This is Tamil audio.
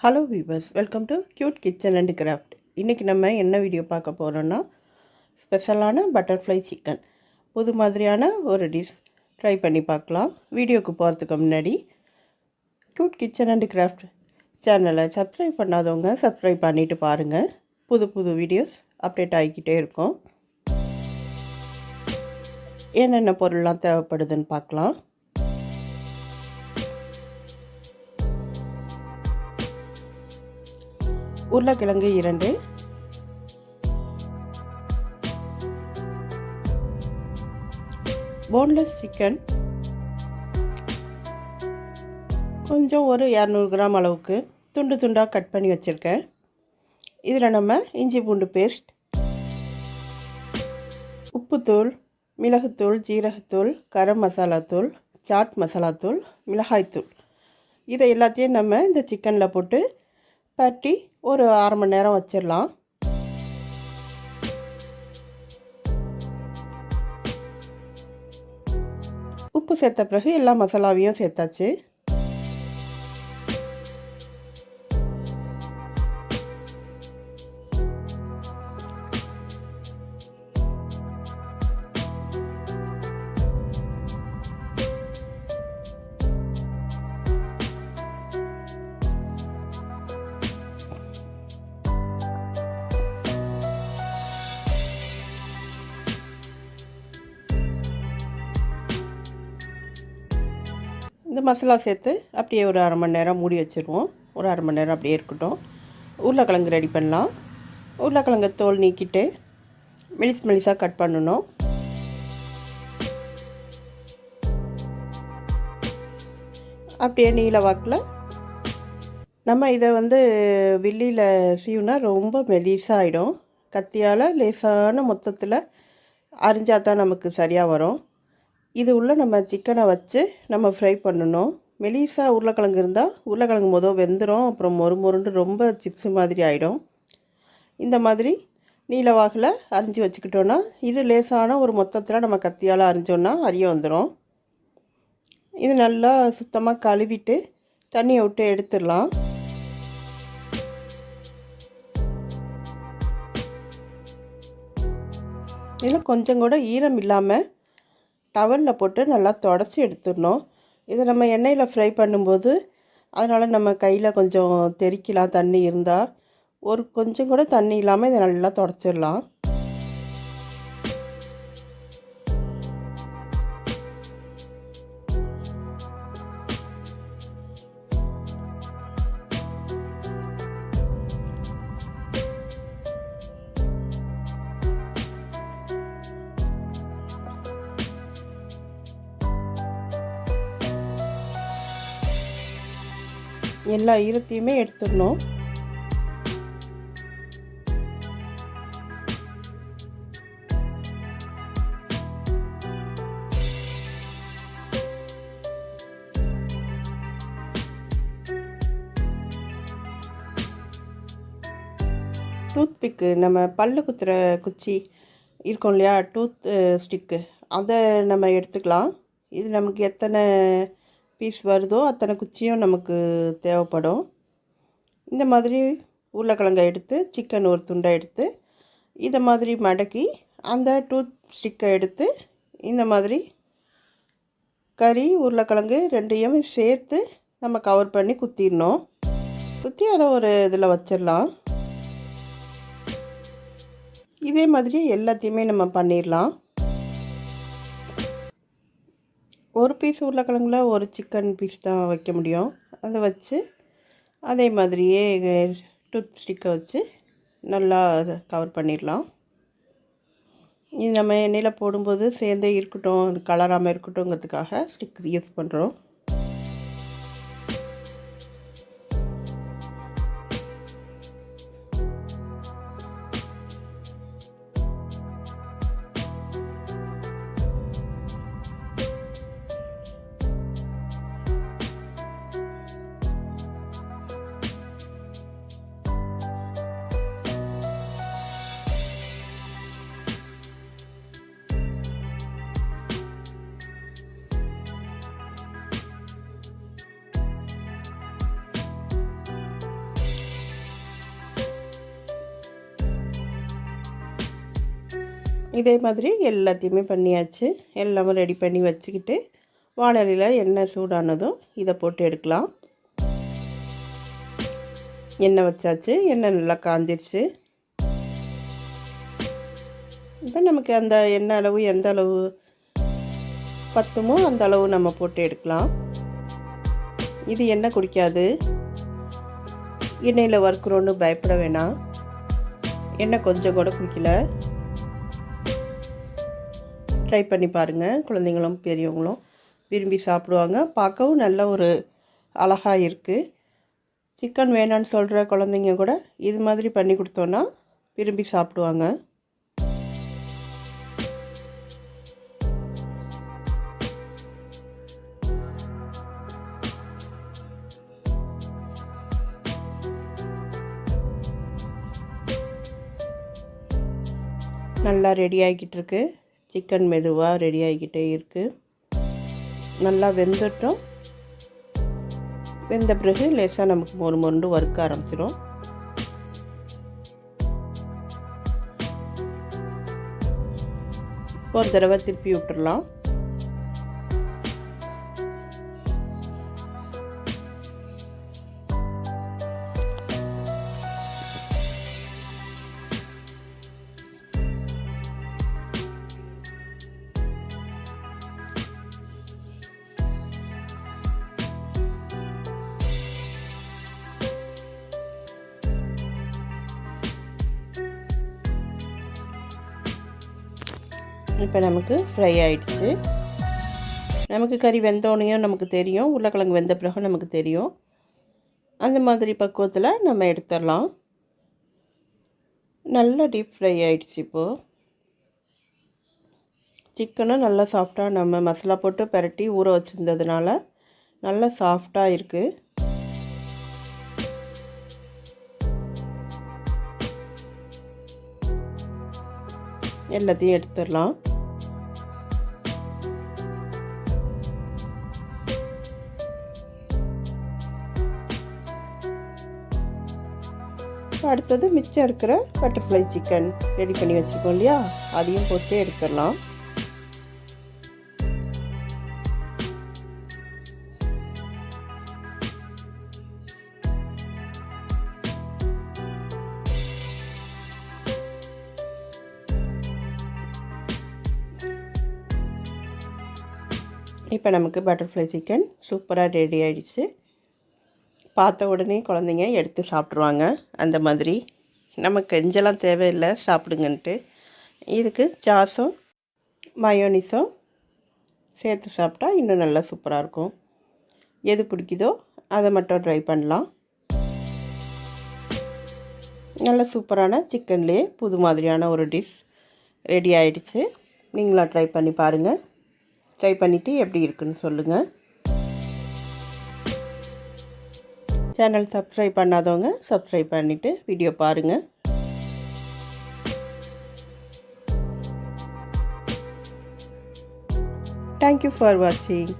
Hello viewers welcome to cute kitchen and craft இன்றைக்கி நம்ம என்ன வீடியோ பார்க்க போகிறோன்னா ஸ்பெஷலான பட்டர்ஃப்ளை சிக்கன் புது மாதிரியான ஒரு டிஷ் ட்ரை பண்ணி பார்க்கலாம். வீடியோக்கு போகிறதுக்கு முன்னாடி க்யூட் கிச்சன் அண்ட் கிராஃப்ட் சேனலை சப்ஸ்கிரைப் பண்ணாதவங்க சப்ஸ்கிரைப் பண்ணிவிட்டு பாருங்கள் புது புது வீடியோஸ் அப்டேட் ஆகிக்கிட்டே இருக்கும். என்னென்ன பொருள்லாம் தேவைப்படுதுன்னு பார்க்கலாம். உருளைக்கிழங்கு இரண்டு. போன்லெஸ் சிக்கன் கொஞ்சம் ஒரு இரநூறு கிராம் அளவுக்கு துண்டு துண்டாக கட் பண்ணி வச்சுருக்கேன். இதில் நம்ம இஞ்சி பூண்டு பேஸ்ட் உப்புத்தூள் மிளகுத்தூள் ஜீரகத்தூள் கரம் மசாலாத்தூள் சாட் மசாலாத்தூள் மிளகாய்த்தூள். இதை எல்லாத்தையும் நம்ம இந்த சிக்கனில் போட்டு பரட்டி ஒரு அரை மணி நேரம் வச்சிடலாம் உப்பு சேர்த்த பிறகு எல்லா மசாலாவையும் சேர்த்தாச்சு. இந்த மசாலா சேர்த்து அப்படியே ஒரு அரை மணி நேரம் மூடி வச்சுருவோம். ஒரு அரை மணி நேரம் அப்படியே இருக்கட்டும். உருளைக்கிழங்கு ரெடி பண்ணலாம். உருளைக்கிழங்கு தோல் நீக்கிட்டு மெலிஸ் மெலிசாக கட் பண்ணணும். அப்படியே நீல வாக்கில் நம்ம இதை வந்து வில்லியில் சீவுனா ரொம்ப மெலிசாகிடும் கத்தியால் லேசான மொத்தத்தில் அரிஞ்சால் தான் நமக்கு சரியாக வரும். இது உள்ளே நம்ம சிக்கனை வச்சு நம்ம ஃப்ரை பண்ணணும். மெலிசா உருளைக்கிழங்கு இருந்தால் உருளைக்கிழங்கு மொதல் வெந்துடும் அப்புறம் மொறு மொருண்டு ரொம்ப சிப்ஸு மாதிரி ஆகிடும் இந்த மாதிரி நீலவாகில் அரிஞ்சு வச்சுக்கிட்டோன்னா இது லேசான ஒரு மொத்தத்தில் நம்ம கத்தியால் அரிஞ்சோன்னா அரிய வந்துடும் இது நல்லா சுத்தமாக கழுவிட்டு தண்ணியை விட்டு எடுத்துடலாம். இதில் கொஞ்சம் கூட ஈரம் இல்லாமல் டவலில் போட்டு நல்லா தொடச்சி எடுத்துடணும். இதை நம்ம எண்ணெயில் ஃப்ரை பண்ணும்போது அதனால் நம்ம கையில் கொஞ்சம் தெறிக்கலாம் தண்ணி இருந்தால் ஒரு கொஞ்சம் கூட தண்ணி இல்லாமல் இதை நல்லா தொடச்சிடலாம். எல்லா ஈரத்தையுமே எடுத்துடணும். டூத் பிக்கு நம்ம பல்லு குத்துற குச்சி இருக்கும் இல்லையா? Tooth stick. அதை நம்ம எடுத்துக்கலாம். இது நமக்கு எத்தனை பீஸ் வருதோ அத்தனை குச்சியும் நமக்கு தேவைப்படும். இந்த மாதிரி உருளைக்கிழங்கை எடுத்து சிக்கன் ஒரு துண்டை எடுத்து இதை மாதிரி மடக்கி அந்த டூத் ஸ்டிக்கை எடுத்து இந்த மாதிரி கறி உருளைக்கிழங்கு ரெண்டையும் சேர்த்து நம்ம கவர் பண்ணி குத்திடணும். குத்தி அதை ஒரு இதில் வச்சிடலாம். இதே மாதிரி எல்லாத்தையுமே நம்ம பண்ணிடலாம். ஒரு பீஸ் உருளைக்கிழங்குல ஒரு சிக்கன் பீஸ் தான் வைக்க முடியும். அதை வச்சு அதே மாதிரியே டூத் ஸ்டிக்கை வச்சு நல்லா அதை கவர் பண்ணிடலாம். இது நம்ம எண்ணெயில் போடும்போது சேர்ந்தே இருக்கட்டும் கலராமல் இருக்கட்டும்ங்கிறதுக்காக ஸ்டிக் யூஸ் பண்ணுறோம் இதே மாதிரி எல்லாத்தையுமே பண்ணியாச்சு. எல்லாமே ரெடி பண்ணி வச்சுக்கிட்டு வாழலையில் எண்ணெய் சூடானதும் இதை போட்டு எடுக்கலாம். எண்ணெய் வச்சாச்சு. எண்ணெய் நல்லா காஞ்சிருச்சு. இப்போ நமக்கு அந்த எண்ணெய் அளவு எந்த அளவு பத்துமோ அந்த அளவு நம்ம போட்டு எடுக்கலாம். இது எண்ணெய் குடிக்காது. எண்ணெயில் வறுக்கிறோன்னு பயப்பட வேணாம். எண்ணெய் கொஞ்சம் கூட குடிக்கல. ட்ரை பண்ணி பாருங்கள் குழந்தைங்களும் பெரியவங்களும் விரும்பி சாப்பிடுவாங்க. பார்க்கவும் நல்ல ஒரு அழகாக இருக்குது சிக்கன் வேணான்னு சொல்கிற குழந்தைங்க கூட இது மாதிரி பண்ணி கொடுத்தோன்னா விரும்பி சாப்பிடுவாங்க. நல்லா ரெடி ஆகிக்கிட்டு இருக்கு. சிக்கன் மெதுவாக ரெடி ஆகிக்கிட்டே இருக்குது நல்லா வெந்துட்டோம். வெந்த பிறகு லேசாக நமக்கு மொறு மொண்டு வறுக்க ஆரம்பிச்சிடும் ஒரு தடவை திருப்பி விட்டுடலாம் இப்போ நமக்கு ஃப்ரை ஆயிடுச்சு. நமக்கு கறி வெந்தோனையும் நமக்கு தெரியும். உருளைக்கிழங்கு வெந்த பிறகு நமக்கு தெரியும். அந்த மாதிரி பக்குவத்தில் நம்ம எடுத்துடலாம். நல்லா டீப் ஃப்ரை ஆயிடுச்சு இப்போது சிக்கனும் நல்லா சாஃப்டாக நம்ம மசாலா போட்டு பரட்டி ஊற வச்சுருந்ததுனால நல்லா சாஃப்டாக இருக்குது எல்லாத்தையும் எடுத்துடலாம். அடுத்தது மிச்சம் இருக்கிற பட்டர்ஃப்ளை சிக்கன் ரெடி பண்ணி வச்சுருக்கோம் இல்லையா? அதையும் போட்டு எடுத்துடலாம். இப்போ நமக்கு பட்டர்ஃப்ளை சிக்கன் சூப்பராக ரெடி ஆகிடுச்சு பார்த்த உடனே குழந்தைங்க எடுத்து சாப்பிட்ருவாங்க. அந்த மாதிரி. நமக்கு கெஞ்செல்லாம் தேவையில்லை சாப்பிடுங்கன்ட்டு. இதுக்கு சாஸும் மயோனிஸும் சேர்த்து சாப்பிட்டா இன்னும் நல்லா சூப்பராக இருக்கும். எது பிடிக்குதோ அதை மட்டும் ட்ரை பண்ணலாம். நல்ல சூப்பரான சிக்கன்லேயே புது மாதிரியான ஒரு டிஷ் ரெடி ஆகிடுச்சு நீங்களாம் ட்ரை பண்ணி பாருங்கள் ட்ரை பண்ணிவிட்டு எப்படி இருக்குன்னு சொல்லுங்கள் சேனல் சப்ஸ்கிரைப் பண்ணாதவங்க சப்ஸ்கிரைப் பண்ணிவிட்டு வீடியோ பாருங்கள் தேங்க்யூ ஃபார் வாட்சிங்